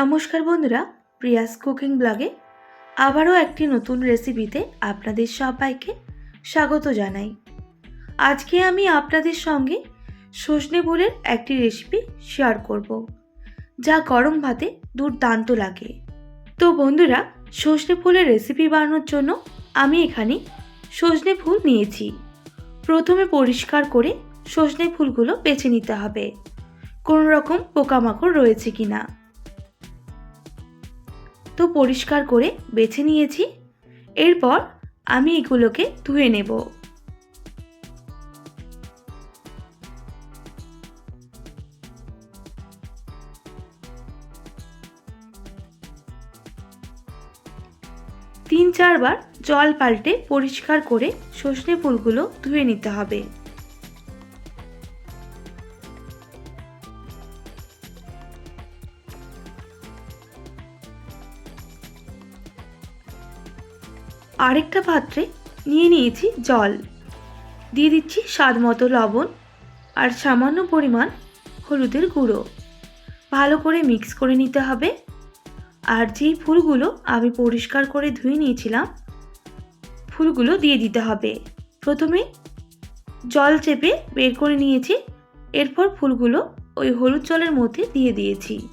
নমস্কার বন্ধুরা, Prius cooking ব্লগে আবারও একটি নতুন রেসিপিতে আপনাদের সবাইকে স্বাগত জানাই। আজকে আমি আপনাদের সঙ্গে সজনে ফুলের একটি রেসিপি শেয়ার করব, যা গরম ভাতে দুর্দান্ত লাগে। তো বন্ধুরা, সজনে ফুলের রেসিপি বানানোর জন্য আমি এখানে সজনে ফুল নিয়েছি। প্রথমে পরিষ্কার করে সজনে ফুলগুলো বেছে নিতে হবে। কোনো রকম পোকামাকড় রয়েছে কি না তো পরিষ্কার করে বেছে নিয়েছি। এরপর আমি এগুলোকে ধুয়ে নেব। তিন চারবার জল পাল্টে পরিষ্কার করে সর্ষে ফুলগুলো ধুয়ে নিতে হবে। আরেকটা পাত্রে নিয়ে নিয়েছি জল। দিয়ে দিচ্ছি স্বাদ মতো লবণ আর সামান্য পরিমাণ হলুদের গুঁড়ো। ভালো করে মিক্স করে নিতে হবে। আর যেই ফুলগুলো আমি পরিষ্কার করে ধুয়ে নিয়েছিলাম, ফুলগুলো দিয়ে দিতে হবে। প্রথমে জল চেপে বের করে নিয়েছি, এরপর ফুলগুলো ওই হলুদ জলের মধ্যে দিয়ে দিয়েছি।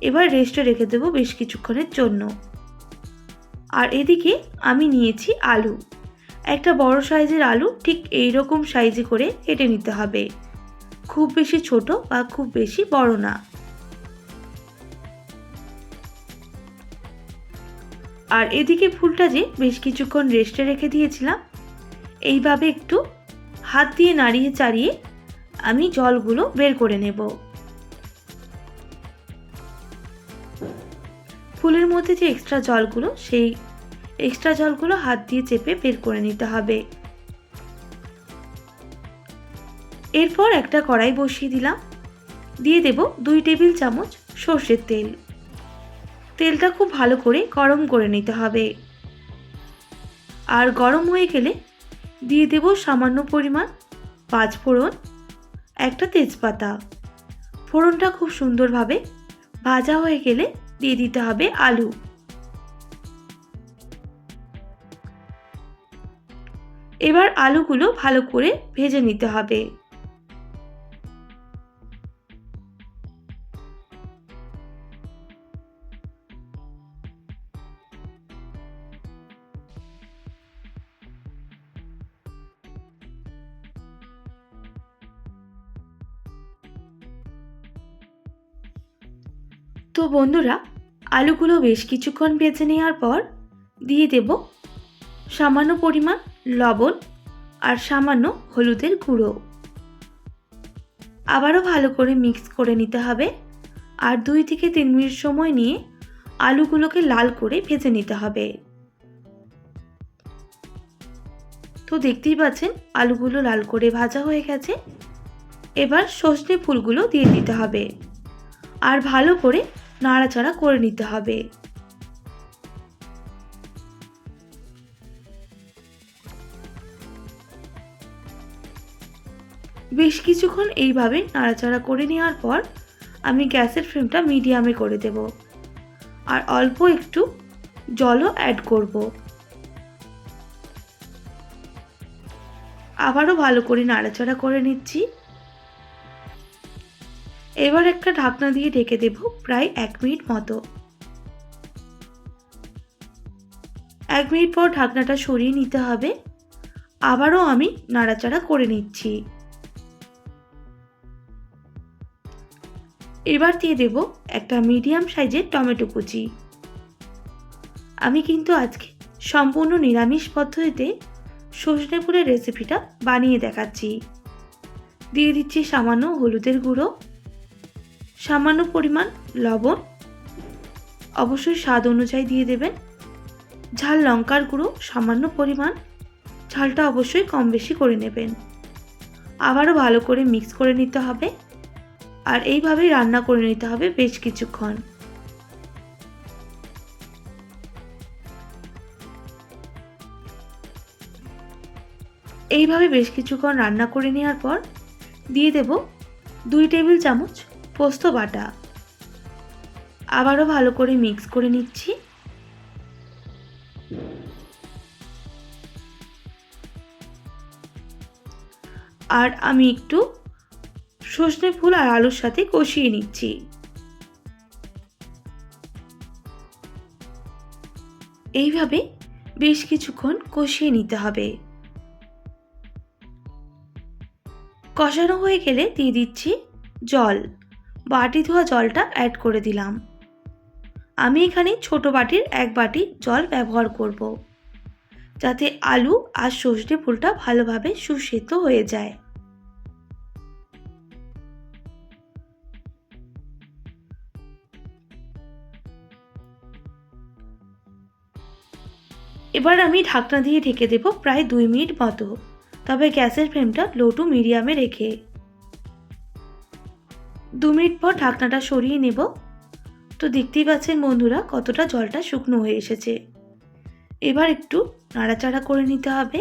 এবার রেস্টে রেখে দেবো বেশ কিছুক্ষণের জন্য। আর এদিকে আমি নিয়েছি আলু। একটা বড় সাইজের আলু ঠিক এই রকম সাইজে করে কেটে নিতে হবে। খুব বেশি ছোট বা খুব বেশি বড় না। আর এদিকে ফুলটা যে বেশ কিছুক্ষণ রেস্টে রেখে দিয়েছিলাম, এইভাবে একটু হাত দিয়ে নাড়িয়ে চাড়িয়ে আমি জলগুলো বের করে নেব। ফুলের মধ্যে যে এক্সট্রা জলগুলো, সেই এক্সট্রা জলগুলো হাত দিয়ে চেপে বের করে নিতে হবে। এরপর একটা কড়াই বসিয়ে দিলাম। দিয়ে দেব দুই টেবিল চামচ সর্ষের তেল। তেলটা খুব ভালো করে গরম করে নিতে হবে। আর গরম হয়ে গেলে দিয়ে দেব সামান্য পরিমাণ পাঁচ ফোড়ন, একটা তেজপাতা। ফোড়নটা খুব সুন্দরভাবে ভাজা হয়ে গেলে দিয়ে দিতে হবে আলু। এবার আলুগুলো ভালো করে ভেজে নিতে হবে। তো বন্ধুরা আলুগুলো বেশ কিছুক্ষণ ভেজে নেওয়ার পর দিয়ে দেব সামান্য পরিমাণ লবণ আর সামান্য হলুদের গুঁড়ো। আবারও ভালো করে মিক্স করে নিতে হবে আর দুই থেকে তিন মিনিট সময় নিয়ে আলুগুলোকে লাল করে ভেজে নিতে হবে। তো দেখতেই পাচ্ছেন আলুগুলো লাল করে ভাজা হয়ে গেছে। এবার সজনে ফুলগুলো দিয়ে দিতে হবে। আর ভালো করে নাড়াচাড়া করে নিতে হবে। বেশ কিছুক্ষণ এইভাবে নাড়াচাড়া করে নেওয়ার পর আমি গ্যাসের ফ্লেমটা মিডিয়ামে করে দেব আর অল্প একটু জলও অ্যাড করব। আবারও ভালো করে নাড়াচাড়া করে নিচ্ছি। এবার একটা ঢাকনা দিয়ে ঢেকে দেব প্রায় এক মিনিট মতো। এক মিনিট পর ঢাকনাটা সরিয়ে নিতে হবে। আবারও আমি নাড়াচাড়া করে নিচ্ছি। এবার দিয়ে দেব একটা মিডিয়াম সাইজের টমেটো কুচি। আমি কিন্তু আজকে সম্পূর্ণ নিরামিষ পদ্ধতিতে সজনে রেসিপিটা বানিয়ে দেখাচ্ছি। দিয়ে দিচ্ছি সামান্য হলুদের গুঁড়ো। সামান্য পরিমাণ লবণ, অবশ্যই স্বাদ অনুযায়ী দিয়ে দেবেন। ঝাল লঙ্কার গুঁড়ো সামান্য পরিমাণ, ঝালটা অবশ্যই কম বেশি করে নেবেন। আবারও ভালো করে মিক্স করে নিতে হবে আর এইভাবেই রান্না করে নিতে হবে বেশ কিছুক্ষণ। এইভাবে বেশ কিছুক্ষণ রান্না করে নেওয়ার পর দিয়ে দেব দুই টেবিল চামচ পোস্ত বাটা। আবারও ভালো করে মিক্স করে নিচ্ছি। আর আমি একটু সর্ষে ফুল আর আলুর সাথে কষিয়ে নিচ্ছি। এইভাবে বেশ কিছুক্ষণ কষিয়ে নিতে হবে। কষানো হয়ে গেলে দিয়ে দিচ্ছি জল। বাটি ধোয়া জলটা অ্যাড করে দিলাম। আমি এখানে ছোট বাটির এক বাটি জল ব্যবহার করব। যাতে আলু আর সর্ষে ফুলটা ভালোভাবে সুসেদ্ধ হয়ে যায়। এবার আমি ঢাকনা দিয়ে ঢেকে দেবো প্রায় দুই মিনিট মতো। তবে গ্যাসের ফ্লেমটা লো টু মিডিয়ামে রেখে। দু মিনিট পর ঢাকনাটা সরিয়ে নেব। তো দেখতেই পাচ্ছেন বন্ধুরা, কতটা জলটা শুকনো হয়ে এসেছে। এবার একটু নাড়াচাড়া করে নিতে হবে।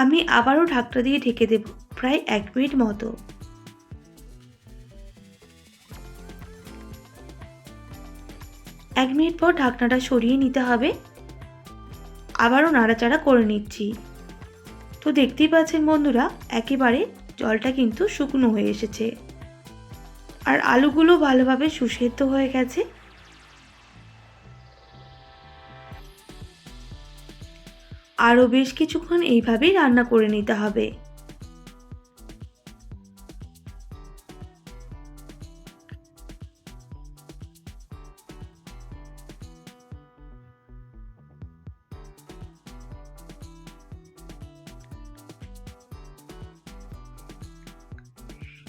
আমি আবারও ঢাকটা দিয়ে ঢেকে দেব, প্রায় এক মিনিট মতো। এক মিনিট পর ঢাকনাটা সরিয়ে নিতে হবে। আবারও নাড়াচাড়া করে নিচ্ছি। তো দেখতেই পাচ্ছেন বন্ধুরা, একেবারে জলটা কিন্তু শুকনো হয়ে এসেছে। আর আলুগুলো ভালোভাবে সুসেদ্ধ হয়ে গেছে। আরও বেশ কিছুক্ষণ এইভাবেই রান্না করে নিতে হবে।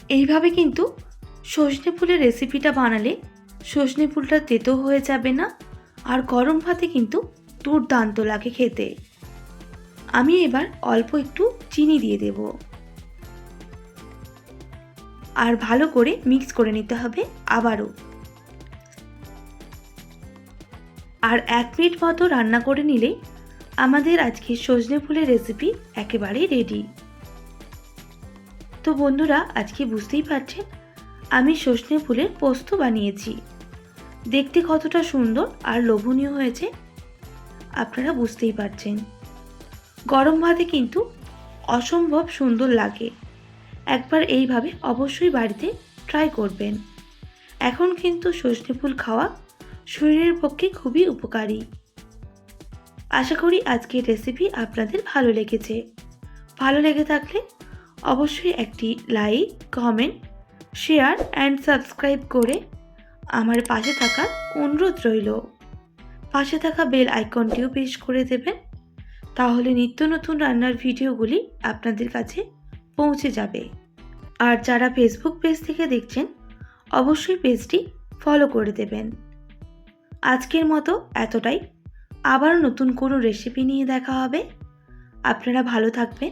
এইভাবে কিন্তু সজনে ফুলের রেসিপিটা বানালে সজনে ফুলটা তেতো হয়ে যাবে না আর গরম ভাতে কিন্তু দুর্দান্ত লাগে খেতে। আমি এবার অল্প একটু চিনি দিয়ে দেব। আর ভালো করে মিক্স করে নিতে হবে আবারও। আর এক মিনিট মতো রান্না করে নিলে আমাদের আজকে সজনে ফুলের রেসিপি একেবারেই রেডি। তো বন্ধুরা, আজকে বুঝতেই পারছেন, আমি সজনে ফুলের পোস্ত বানিয়েছি। দেখতে কতটা সুন্দর আর লোভনীয় হয়েছে, আপনারা বুঝতেই পারছেন। গরম ভাতে কিন্তু অসম্ভব সুন্দর লাগে। একবার এইভাবে অবশ্যই বাড়িতে ট্রাই করবেন। এখন কিন্তু সজনে ফুল খাওয়া শরীরের পক্ষে খুবই উপকারী। আশা করি আজকের রেসিপি আপনাদের ভালো লেগেছে। ভালো লেগে থাকলে অবশ্যই একটি like comment share and subscribe করে আমার পাশে থাকার অনুরোধ রইল। পাশে থাকা বেল আইকনটিও পেশ করে দেবেন। তাহলে নিত্য নতুন রান্নার ভিডিওগুলি আপনাদের কাছে পৌঁছে যাবে। আর যারা ফেসবুক পেজ থেকে দেখছেন, অবশ্যই পেজটি ফলো করে দেবেন। আজকের মতো এতটাই। আবার নতুন কোনো রেসিপি নিয়ে দেখা হবে। আপনারা ভালো থাকবেন।